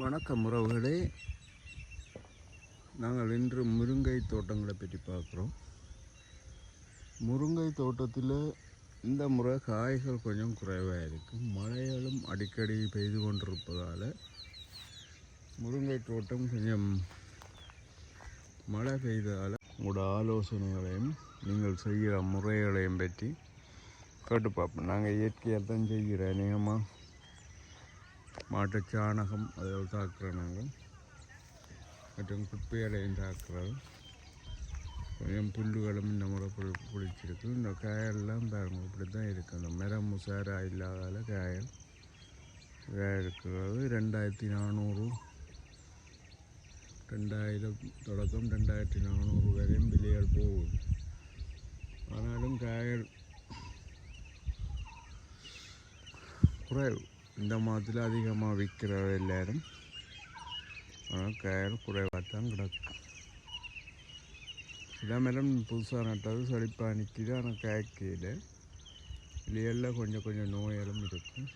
வணக்கம் உறவுகளே. நாங்கள் இன்று முருங்கை தோட்டங்களை பற்றி பார்க்குறோம். முருங்கை தோட்டத்தில் இந்த முறை காய்கள் கொஞ்சம் குறைவாக இருக்குது மழைகளும் அடிக்கடி பெய்து கொண்டிருப்பதால் முருங்கை தோட்டம் கொஞ்சம் மழை பெய்ததால் உங்களோட ஆலோசனைகளையும் நீங்கள் செய்கிற முறைகளையும் பற்றி கேட்டு பார்ப்போம். நாங்கள் இயற்கையாக தான் செய்கிறோம் அநேகமாக மாட்டுச் சாணகம் அதில் தாக்குறோம் நாங்கள். மற்றும் குப்பையடையும் தாக்குறது கொஞ்சம் புல்லுகளும் இந்த முறை புளி புளிச்சிருக்கு இந்த காயெல்லாம் பாருங்க இப்படி தான் இருக்குது அந்த மரம் முசாரா இல்லாதால காயல் காய இருக்கிறது ரெண்டாயிரத்தி நானூறு ரெண்டாயிரம் தொடக்கம் ரெண்டாயிரத்தி நானூறு வரையும் விலைகள் போகுது. ஆனாலும் காயல் குறைவு. இந்த மாதத்தில் அதிகமாக விற்கிற எல்லாரும் ஆனால் காயல் குறைவாக தான் கிடக்கும். சில மரம் புதுசாக நட்டது செழிப்பாக நிற்கிது ஆனால் காய்க்கையில் இலையெல்லாம் கொஞ்சம் கொஞ்சம் நோயெல்லாம் இருக்கும்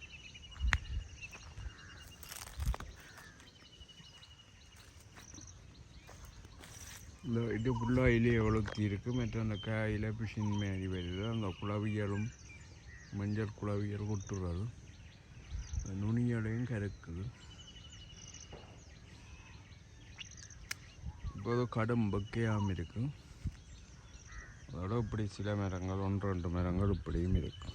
இந்த இது ஃபுல்லாக இலையை வளர்த்தி இருக்கு. மற்ற அந்த காயில் பிஷின் மாரி வருது. அந்த குழவியலும் மஞ்சள் குழவியல் கொட்டுறது. அந்த நுனியலையும் கறக்குது இப்போது கடும் பக்கையாகவும் இருக்கு. அதோட இப்படி சில மரங்கள் ஒன்று ரெண்டு மரங்கள் இப்படியும் இருக்கு.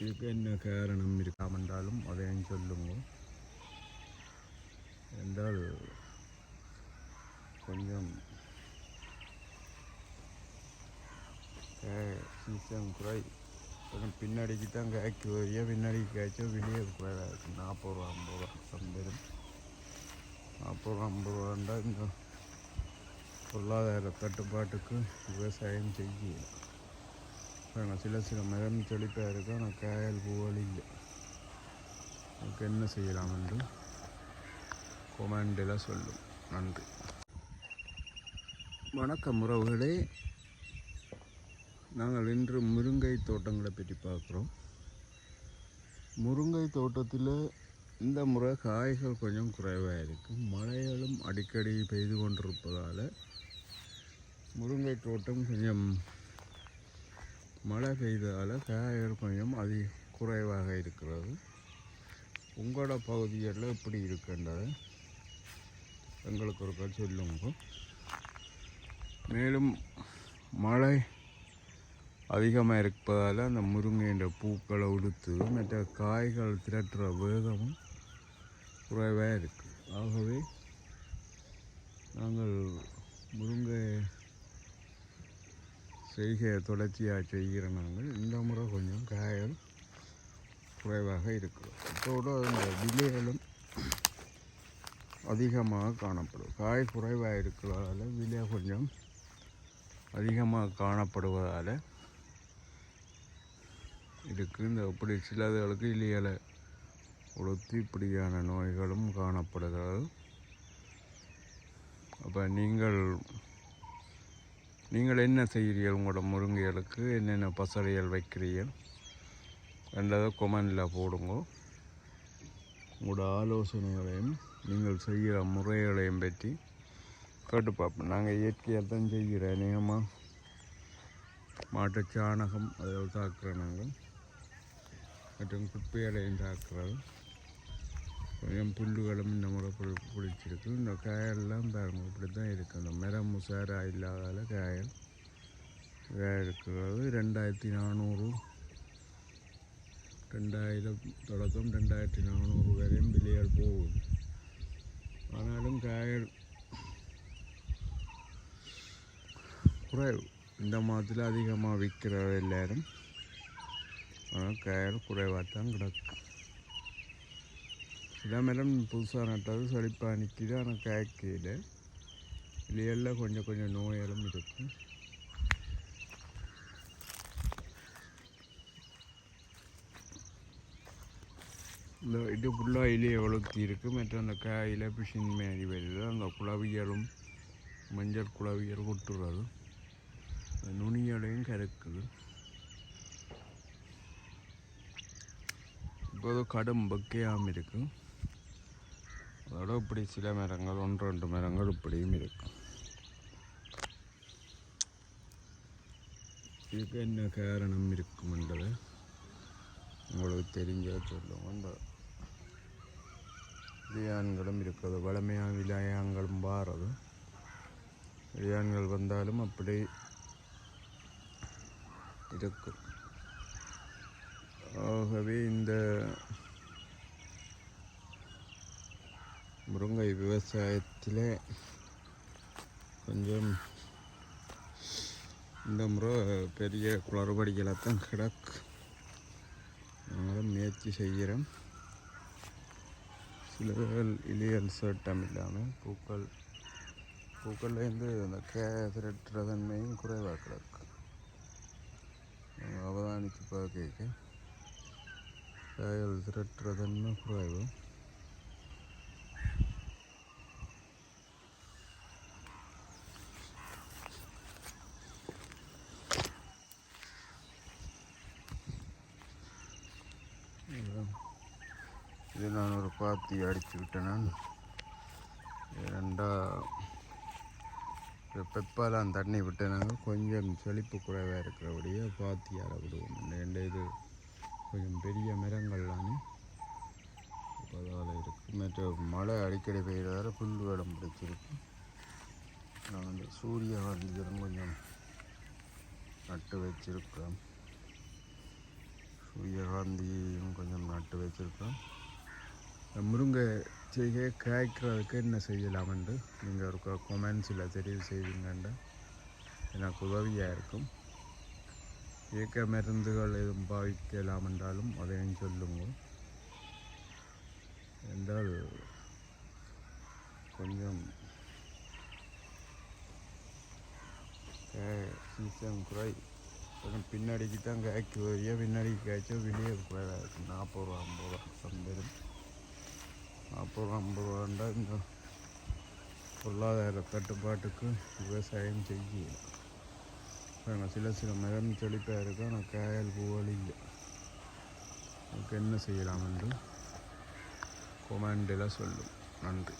இதுக்கு என்ன காரணம் இருக்காமென்றாலும் அதையும் சொல்லுங்க என்றால் கொஞ்சம் சீசன் குறை. பின்னாடிக்கு தான் காய்க்கு வரையா பின்னாடி காய்ச்சா வெளியே குறைவாக நாற்பது ரூபா ஐம்பது ரூபா சம்பேரும் நாற்பது ரூபா ஐம்பது ரூபாண்டா இந்த பொருளாதார தட்டுப்பாட்டுக்கு விவசாயம் செய்யல பாருங்க சில சில மரம் செழிப்பாக இருக்கோம் ஆனால் காயல் பூவல் இல்லை. அதுக்கு என்ன செய்யலாம் என்று கொமாண்டில் சொல்லும். நன்றி. வணக்கம் உறவுகளே. நாங்கள் இன்று முருங்கை தோட்டங்களை பற்றி பார்க்குறோம். முருங்கை தோட்டத்தில் இந்த முறை காய்கள் கொஞ்சம் குறைவாக இருக்குது மழைகளும் அடிக்கடி பெய்து கொண்டிருப்பதால் முருங்கை தோட்டம் கொஞ்சம் மழை பெய்ததால் காய்கள் கொஞ்சம் அதி குறைவாக இருக்கிறது. உங்களோட பகுதிகளில் எப்படி இருக்குன்றதை எங்களுக்கு ஒரு சொல்லுங்க. மேலும் மழை அதிகமாக இருப்பதால் அந்த முருங்கைன்ற பூக்களை உடுத்து மற்ற காய்கள் திரட்டுற வேகமும் குறைவாக இருக்குது ஆகவே நாங்கள் முருங்கை செய்கையை தொடர்ச்சியாக செய்கிற நாங்கள் இந்த முறை கொஞ்சம் காயம் குறைவாக இருக்கிறோம். அதோடு அந்த விலைகளும் அதிகமாக காணப்படும். காய் குறைவாக இருக்கிறதால விலை கொஞ்சம் அதிகமாக காணப்படுவதால் இருக்குது இந்த அப்படி சிலதுகளுக்கு இலைகளை உளுத்தி இப்படியான நோய்களும் காணப்படுகிறது. அப்போ நீங்கள் நீங்கள் என்ன செய்கிறீர்கள் உங்களோட முருங்கைகளுக்கு? என்னென்ன பசறைகள் வைக்கிறீர்கள்? ரெண்டாவது கொமெண்டில் போடுங்க. உங்களோட ஆலோசனைகளையும் நீங்கள் செய்கிற முறைகளையும் பற்றி கேட்டு பார்ப்போம். நாங்கள் இயற்கையாக தான் செய்கிறோம் அநேகமாக மாட்டுச் சாணகம் அதில் தாக்குறோம் நாங்கள் மற்றும் குப்பைகளையும் தாக்குறது கொஞ்சம் புல்லுகளும் இந்த முறை புளி புளிச்சிருக்கு இந்த காயெல்லாம் பாருங்கள் இப்படி தான் இருக்குது இந்த மரம் முசாரா இல்லாதால காயல் இருக்கிறது ரெண்டாயிரத்தி நானூறு ரெண்டாயிரம் தொடக்கம் ரெண்டாயிரத்தி நானூறு வரையும் விலைகள் போகுது. ஆனாலும் காயல் குறைவு. இந்த மாதத்தில் அதிகமாக விற்கிறது எல்லாரும் ஆனால் காயல் குறைவாக தான் கிடக்கு சில மரம் புதுசாக நட்டது செழிப்பாக நிற்கிது ஆனால் காய்க்கையில். இலையெல்லாம் கொஞ்சம் கொஞ்சம் நோயெல்லாம் இருக்கும். இந்த இது ஃபுல்லாக இலையை வளர்த்தி இருக்குது மற்ற அந்த காயில் பிஷின் மாரி வருது. அந்த குழவியலும் மஞ்சள் குழவியல் கொட்டுறது. நுனியலையும் கறக்குது இப்போது கடும் பக்கையாகவும் இருக்கும். அதோட இப்படி சில மரங்கள் ஒன்று ரெண்டு மரங்கள் இப்படியும் இருக்கும். இதுக்கு என்ன காரணம் இருக்கும் என்பது உங்களுக்கு தெரிஞ்ச சொல்லுங்க இந்த விளையான்களும் இருக்குது வளமையாக விளையான்களும் வாரது. இளையான்கள் வந்தாலும் அப்படி இருக்கும். ஆகவே இந்த முருங்கை விவசாயத்தில் கொஞ்சம் இந்த முறை பெரிய குளறுபடிகளை தான் கிடக்கு. அதனால் முயற்சி செய்கிறோம். சிலர்கள் இலியல் சட்டம் இல்லாமல் பூக்கள் பூக்கள்லேருந்து அந்த கே தன்மையும் குறைவாக கிடக்கு. அவதானித்து பார்க்க காய்கள் திரட்டுற தன்மை குறைவு இது நான் அடித்து பாத்தி அடிச்சு விட்டேன்? ரெண்டாக பெப்பாலாம் தண்ணி விட்டேனாங்க கொஞ்சம் செழிப்பு குறைவாக இருக்கிறபடியே பாத்தியால் விடுவோம்? ரெண்டு இது கொஞ்சம் பெரிய மரங்கள்லானே அதால் இருக்குது மற்ற மழை அடிக்கடி பெய்கிறதால புல் வேடம் பிடிச்சிருக்கு. நான் வந்து சூரியகாந்திகளும் கொஞ்சம் நட்டு வச்சிருக்கேன். சூரியகாந்தியும் கொஞ்சம் நட்டு வச்சிருக்கேன். முருங்கை செய்கை காய்க்கிறதுக்கு என்ன செய்யலாம் என்று நீங்கள் ஒரு கொமெண்ட்ஸில் தெரிவு செய்வீங்கன்னு எனக்கு உதவியாக இருக்கும். இயக்க மருந்துகள் எதுவும் பாவிக்கலாம் என்றாலும் அதையும் சொல்லுங்க என்றால் கொஞ்சம் சீசன் குறை. கொஞ்சம் பின்னாடிக்கு தான் காய்க்கு வரையா பின்னாடி காய்ச்சா வெளியே குறைவாக நாற்பது ரூபா ஐம்பது ரூபா சம்பரும் அப்புறம் நம்ம ஐம்பது இந்த பொருளாதார தட்டுப்பாட்டுக்கு விவசாயம் செய்யலாம் நாங்கள் சில சில மரம் செழிப்பாக இருக்கும் ஆனால் காயல் பூவல் இல்லை. அதுக்கு என்ன செய்யலாம் என்று கொமாண்டில் சொல்லும். நன்றி.